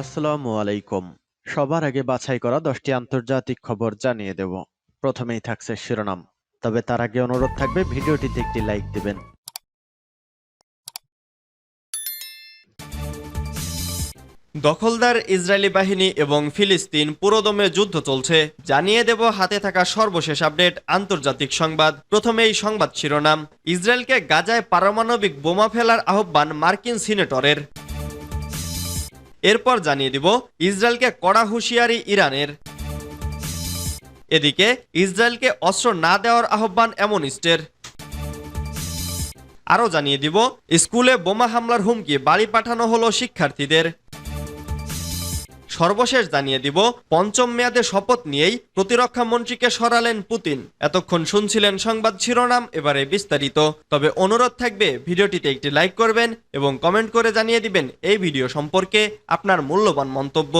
আসসালামু আলাইকুম। সবার আগে বাছাই করা দশটি আন্তর্জাতিক খবর জানিয়ে দেব। প্রথমেই থাকছে শিরোনাম। তবে তার আগে অনুরোধ থাকবে, ভিডিওটিতে একটি লাইক দিবেন। দখলদার ইসরায়েলি বাহিনী এবং ফিলিস্তিন পুরোদমে যুদ্ধ চলছে। জানিয়ে দেব, হাতে থাকা সর্বশেষ আপডেট, আন্তর্জাতিক সংবাদ। প্রথমেই সংবাদ শিরোনাম। ইসরায়েলকে গাজায় পারমাণবিক বোমা ফেলার আহ্বান মার্কিন সিনেটরের। এরপর জানিয়ে দিব ইসরায়েলকে কড়া হুঁশিয়ারি ইরানের। এদিকে ইসরায়েলকে অস্ত্র না দেওয়ার আহ্বান অ্যামোনিস্টের আরও জানিয়ে দিব, স্কুলে বোমা হামলার হুমকি বাড়ি পাঠানো হলো শিক্ষার্থীদের। সর্বশেষ জানিয়ে দিব, পঞ্চম মেয়াদে শপথ নিয়েই প্রতিরক্ষা মন্ত্রীকে সরালেন পুতিন। এতক্ষণ শুনছিলেন সংবাদ শিরোনাম, এবারে বিস্তারিত। তবে অনুরোধ থাকবে, ভিডিওটিতে একটি লাইক করবেন এবং কমেন্ট করে জানিয়ে দিবেন এই ভিডিও সম্পর্কে আপনার মূল্যবান মন্তব্য।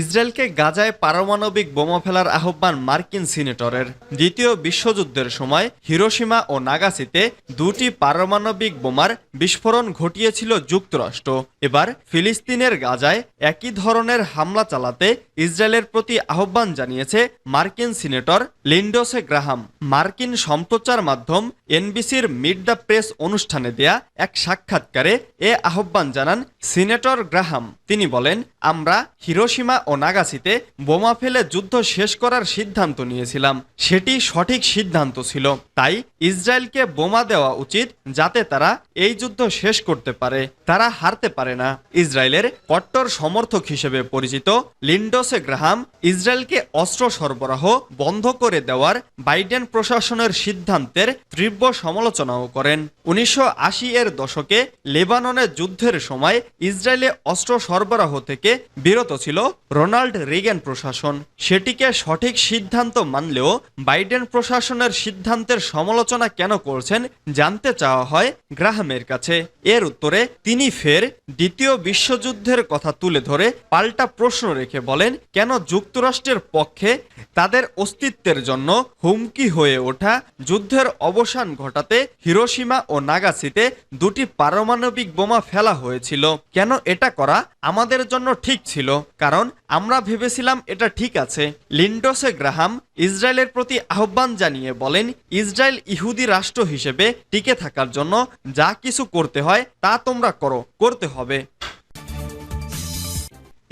ইসরায়েলকে গাজায় পারমাণবিক বোমা ফেলার আহ্বান মার্কিন সিনেটরের। দ্বিতীয় বিশ্বযুদ্ধের সময় হিরোসীমা ও নাগাসিতে দুটি পারমাণবিক বোমার বিস্ফোরণ ঘটিয়েছিল যুক্তরাষ্ট্র। এবার ফিলিস্তিনের গাজায় একই ধরনের হামলা চালাতে ইসরায়েলের প্রতি আহ্বান জানিয়েছে মার্কিন সিনেটর লিন্ডোসে গ্রাহাম। মার্কিন সম্প্রচার মাধ্যম এনবিসির মিড দ্য প্রেস অনুষ্ঠানে দেয়া এক সাক্ষাৎকারে এ আহ্বান জানান সিনেটর গ্রাহাম। তিনি বলেন, আমরা হিরোসীমা ও নাগাসিতে বোমা ফেলে যুদ্ধ শেষ করার সিদ্ধান্ত নিয়েছিলাম। সেটি সঠিক সিদ্ধান্ত ছিল। তাই ইসরায়েলকে বোমা দেওয়া উচিত যাতে তারা এই যুদ্ধ শেষ করতে পারে। তারা হারতে পারে না। ইসরায়েলের কট্টর সমর্থক হিসেবে পরিচিত লিন্ডোসে গ্রাহাম ইসরায়েলকে অস্ত্র সরবরাহ বন্ধ করে দেওয়ার বাইডেন প্রশাসনের সিদ্ধান্তের তীব্র সমালোচনাও করেন। উনিশশো আশি এর দশকে লেবাননের যুদ্ধের সময় ইসরায়েলে অস্ত্র সরবরাহ থেকে বিরত ছিল রোনাল্ড রিগেন প্রশাসন সেটিকে সঠিক সিদ্ধান্ত মানলেও বাইডেন প্রশাসনের সিদ্ধান্তের সমালোচনা কেন করছেন জানতে চাওয়া হয় গ্রাহামের কাছে। এর উত্তরে তিনি ফের দ্বিতীয় বিশ্বযুদ্ধের কথা তুলে ধরে পাল্টা প্রশ্ন রেখে বলেন, কেন যুক্তরাষ্ট্রের পক্ষে তাদের অস্তিত্বের জন্য হুমকি হয়ে ওঠা যুদ্ধের অবসান ঘটাতে হিরোসীমা ও নাগাসিতে দুটি পারমাণবিক বোমা ফেলা হয়েছিল? কেন এটা করা আমাদের জন্য ঠিক ছিল? কারণ আমরা ভেবেছিলাম এটা ঠিক আছে। লিন্ডোসে গ্রাহাম ইসরায়েলের প্রতি আহ্বান জানিয়ে বলেন, ইসরায়েল ইহুদি রাষ্ট্র হিসেবে টিকে থাকার জন্য যা কিছু করতে হয় তা তোমরা করো, করতে হবে।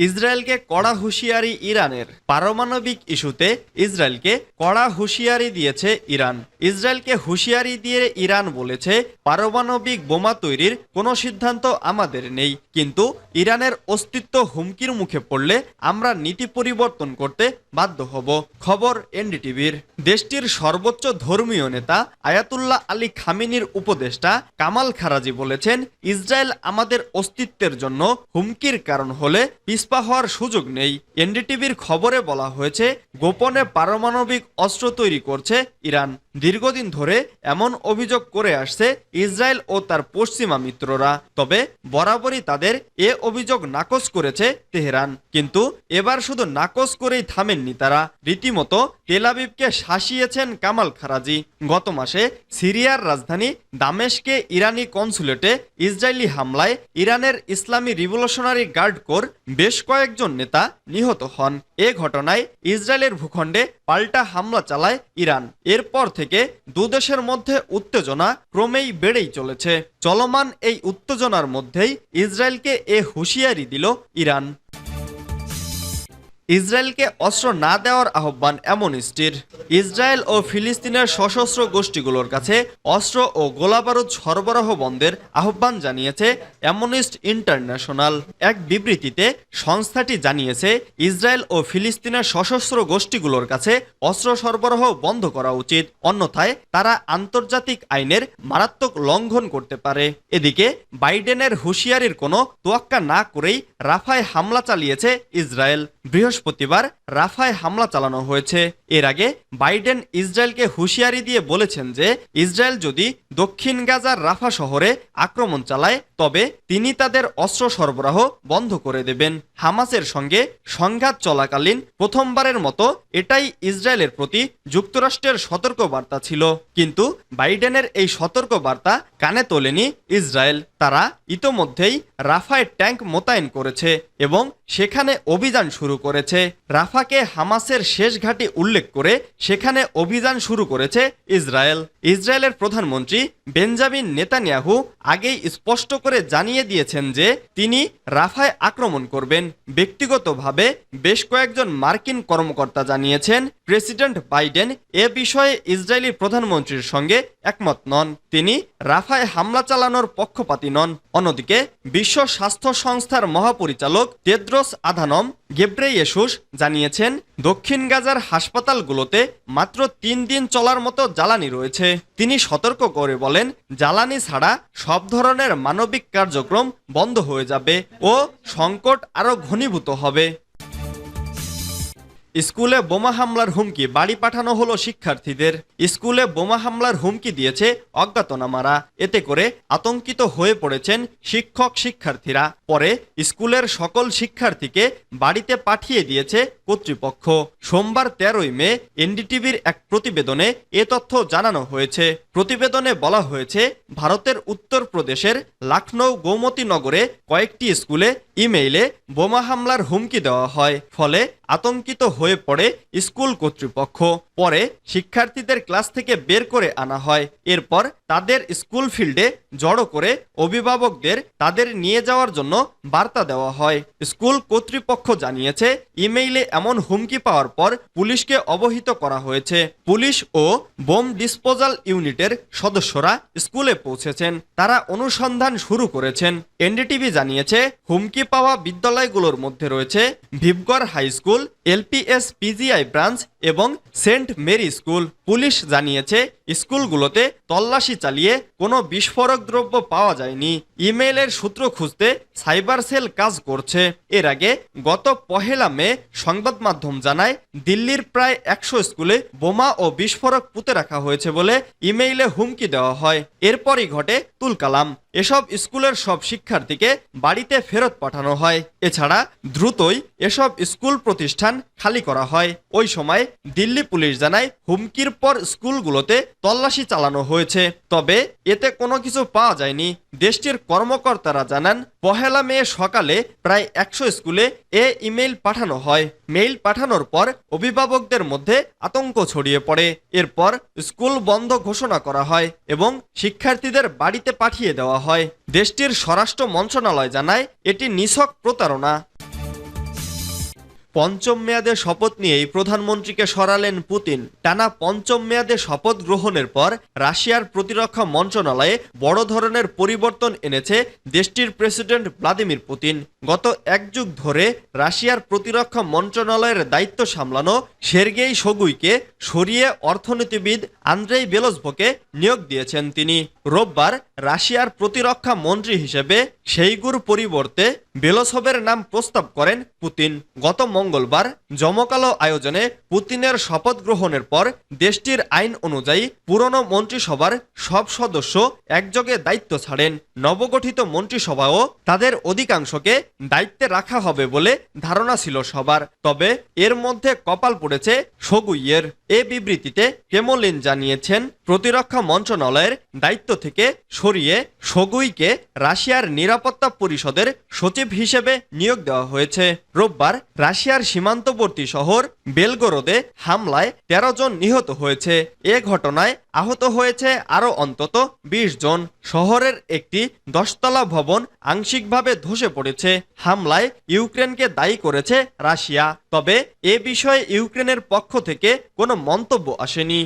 ইসরায়েলকে কড়া হুঁশিয়ারি ইরানের পারমাণবিক ইস্যুতে ইসরায়েলকে কড়া হুঁশিয়ারি দিয়েছে ইরান। ইসরায়েলকে হুঁশিয়ারি দিয়ে ইরান বলেছে, পারমাণবিক বোমা তৈরির কোনো সিদ্ধান্ত আমাদের নেই, কিন্তু ইরানের অস্তিত্ব হুমকির মুখে পড়লে আমরা নীতি পরিবর্তন করতে বাধ্য হব, খবর এনডিটিভির। দেশটির সর্বোচ্চ ধর্মীয় নেতা আয়াতুল্লাহ আলী খামিনির উপদেষ্টা কামাল খারাজি বলেছেন, ইসরায়েল আমাদের অস্তিত্বের জন্য হুমকির কারণ হলে পিসপা হওয়ার সুযোগ নেই। এনডিটিভির খবরে বলা হয়েছে গোপনে পারমাণবিক অস্ত্র তৈরি করছে ইরান। দীর্ঘদিন ধরে এমন অভিযোগ করে আসছে ইসরায়েল ও তার পশ্চিমা মিত্ররা। তবে বরাবরই তাদের এ অভিযোগ নাকচ করেছে তেহরান। কিন্তু এবার শুধু নাকচ করেই থামেননি তারা। রীতিমতো তেলাবিবকে শাসিয়েছেন কামাল খারাজি। গত মাসে সিরিয়ার রাজধানী দামেশকে ইরানি কনসুলেটে ইসরায়েলি হামলায় ইরানের ইসলামী রিভলিউশনারি গার্ড কোর বেশ কয়েকজন নেতা নিহত হন। এ ঘটনায় ইসরায়েলের ভূখণ্ডে পাল্টা হামলা চালায় ইরান। এরপর থেকে দুদেশের মধ্যে উত্তেজনা ক্রমেই বেড়েই চলেছে। চলমান এই উত্তেজনার মধ্যেই ইসরায়েলকে এ হুঁশিয়ারি দিল ইরান। ইসরায়েলকে অস্ত্র না দেওয়ার আহ্বান অ্যামনিস্টির ইসরায়েল ও ফিলিস্তিনের সশস্ত্র গোষ্ঠীগুলোর কাছে অস্ত্র ও গোলাবারুদ সরবরাহ বন্ধের আহ্বান জানিয়েছে অ্যামনিস্ট ইন্টারন্যাশনাল। এক বিবৃতিতে সংস্থাটি জানিয়েছে, ইসরায়েল ও ফিলিস্তিনের সশস্ত্র গোষ্ঠীগুলোর কাছে অস্ত্র সরবরাহ বন্ধ করা উচিত, অন্যথায় তারা আন্তর্জাতিক আইনের মারাত্মক লঙ্ঘন করতে পারে। এদিকে, বাইডেনের হুঁশিয়ারির কোনো তোয়াক্কা না করেই রাফায় হামলা চালিয়েছে ইসরায়েল। বৃহস্পতিবার রাফায় হামলা চালানো হয়েছে। এর আগে বাইডেন ইসরায়েলকে হুঁশিয়ারি দিয়ে বলেছেন যে, ইসরায়েল যদি দক্ষিণ গাজার রাফা শহরে আক্রমণ চালায়, তবে তিনি তাদের অস্ত্র সরবরাহ বন্ধ করে দেবেন। হামাসের সঙ্গে সংঘাত চলাকালীন প্রথমবারের মতো এটাই ইসরায়েলের প্রতি যুক্তরাষ্ট্রের সতর্কবার্তা ছিল। কিন্তু বাইডেনের এই সতর্কবার্তা কানে তোলেনি ইসরায়েল। তারা ইতোমধ্যেই রাফায় ট্যাঙ্ক মোতায়েন করেছে এবং সেখানে অভিযান শুরু করেছে। রাফাকে হামাসের শেষ ঘাঁটি উল্লেখ করে সেখানে অভিযান শুরু করেছে ইসরায়েল। ইসরায়েলের প্রধানমন্ত্রী বেঞ্জামিন নেতানিয়াহু আগেই স্পষ্ট করে জানিয়ে দিয়েছেন যে তিনি রাফায় আক্রমণ করবেন। ব্যক্তিগতভাবে বেশ কয়েকজন মার্কিন কর্মকর্তা জানিয়েছেন প্রেসিডেন্ট বাইডেন এ বিষয়ে ইসরায়েলি প্রধানমন্ত্রীর সঙ্গে একমত নন। তিনি রাফায় হামলা চালানোর পক্ষপাতী নন। অন্যদিকে বিশ্ব স্বাস্থ্য সংস্থার মহাপরিচালক টেদ্রোস আধানম গেব্রেয়েসুস জানিয়েছেন, দক্ষিণ গাজার হাসপাতালগুলোতে মাত্র তিন দিন চলার মতো জ্বালানি রয়েছে। তিনি সতর্ক করে বলেন, জ্বালানি ছাড়া সব ধরনের মানবিক কার্যক্রম বন্ধ হয়ে যাবে ও সংকট আরও ঘনীভূত হবে। স্কুলে বোমা হামলার হুমকি, বাড়ি পাঠানো হলো শিক্ষার্থীদের। স্কুলে বোমা হামলার হুমকি দিয়েছে অজ্ঞাতনামারা। এতে করে আতঙ্কিত হয়ে পড়েছেন শিক্ষক শিক্ষার্থীরা। পরে স্কুলের সকল শিক্ষার্থীকে বাড়িতে পাঠিয়ে দিয়েছে কর্তৃপক্ষ। সোমবার তেরোই মে এনডিটিভির এক প্রতিবেদনে এ তথ্য জানানো হয়েছে। প্রতিবেদনে বলা হয়েছে, ভারতের উত্তরপ্রদেশের লখনৌ গৌমতী নগরে কয়েকটি স্কুলে ইমেইলে বোমা হামলার হুমকি দেওয়া হয়, ফলে আতঙ্কিত হয়ে পড়ে স্কুল কর্তৃপক্ষ। পরে শিক্ষার্থীদের ক্লাস থেকে বের করে আনা হয়। এরপর তাদের স্কুল ফিল্ডে জড়ো করে অভিভাবকদের তাদের নিয়ে যাওয়ার জন্য বার্তা দেওয়া হয়। স্কুল কর্তৃপক্ষ জানিয়েছে, ইমেইলে এমন হুমকি পাওয়ার পর পুলিশকে অবহিত করা হয়েছে। পুলিশ ও বোম ডিসপোজাল ইউনিটের সদস্যরা স্কুলে পৌঁছেছেন। তারা অনুসন্ধান শুরু করেছেন। এনডিটিভি জানিয়েছে, হুমকি পাওয়া বিদ্যালয়গুলোর মধ্যে রয়েছে ভিবগড় high school, LPS, PGI branch এবং সেন্ট মেরি স্কুল। পুলিশ জানিয়েছে স্কুলগুলোতে তল্লাশি চালিয়ে কোনো বিস্ফোরক দ্রব্য পাওয়া যায়নি। ইমেইলের সূত্র খুঁজতে সাইবার সেল কাজ করছে। এর আগে গত পহেলা মে সংবাদ মাধ্যম জানায়, দিল্লির প্রায় একশো স্কুলে বোমা ও বিস্ফোরক পুঁতে রাখা হয়েছে বলে ইমেইলে হুমকি দেওয়া হয়। এরপরই ঘটে তুলকালাম। এসব স্কুলের সব শিক্ষার্থীকে বাড়িতে ফেরত পাঠানো হয়। এছাড়া দ্রুতই এসব স্কুল প্রতিষ্ঠান খালি করা হয়। ওই সময় দিল্লি পুলিশ জানায়, হুমকির পর স্কুলগুলোতে তল্লাশি চালানো হয়েছে। তবে এতে কোনো কিছু পাওয়া যায়নি। দেশটির কর্মকর্তারা জানান, পহেলা মে সকালে প্রায় একশো স্কুলে এ ইমেইল পাঠানো হয়। মেইল পাঠানোর পর অভিভাবকদের মধ্যে আতঙ্ক ছড়িয়ে পড়ে। এরপর স্কুল বন্ধ ঘোষণা করা হয় এবং শিক্ষার্থীদের বাড়িতে পাঠিয়ে দেওয়া হয়। দেশটির স্বরাষ্ট্র মন্ত্রণালয় জানায়, এটি নিছক প্রতারণা। পঞ্চম মেয়াদে শপথ নিয়েই প্রধানমন্ত্রীকে সরালেন পুতিন। টানা পঞ্চম মেয়াদে শপথ গ্রহণের পর রাশিয়ার প্রতিরক্ষা মন্ত্রণালয়ে বড় ধরনের পরিবর্তন এনেছে দেশটির প্রেসিডেন্ট ভ্লাদিমির পুতিন। গত এক যুগ ধরে রাশিয়ার প্রতিরক্ষা মন্ত্রণালয়ের দায়িত্ব সামলানো সের্গেই সগুইকে সরিয়ে অর্থনীতিবিদ আন্দ্রেই বেলসভোকে নিয়োগ দিয়েছেন তিনি। রোববার রাশিয়ার প্রতিরক্ষা মন্ত্রী হিসেবে সেইগুর পরিবর্তে বেলসভের নাম প্রস্তাব করেন পুতিন। গত মঙ্গলবার জমকালো আয়োজনে পুতিনের শপথ গ্রহণের পর দেশটির আইন অনুযায়ী পুরনো মন্ত্রিসভার সব সদস্য একযোগে দায়িত্ব ছাড়েন। নবগঠিত মন্ত্রিসভাও তাদের অধিকাংশকে দায়িত্বে রাখা হবে বলে ধারণা ছিল সবার। তবে এর মধ্যে কপাল পড়েছে সগুইয়ের এ বিবৃতিতে কেমলিন জানিয়েছেন প্রতিরক্ষা মন্ত্রণালয়ের দায়িত্ব থেকে সরিয়ে সগুইকে রাশিয়ার নিরাপত্তা পরিষদের সচিব হিসেবে নিয়োগ দেওয়া হয়েছে। রোববার রাশিয়ার সীমান্তবর্তী শহর বেলগোরোদে হামলায় তেরো জন নিহত হয়েছে। এ ঘটনায় আহত হয়েছে আরও অন্তত ২০ জন। শহরের একটি দশতলা ভবন আংশিকভাবে ধসে পড়েছে। হামলায় ইউক্রেনকে দায়ী করেছে রাশিয়া। তবে এ বিষয়ে ইউক্রেনের পক্ষ থেকে কোনো মন্তব্য আসেনি।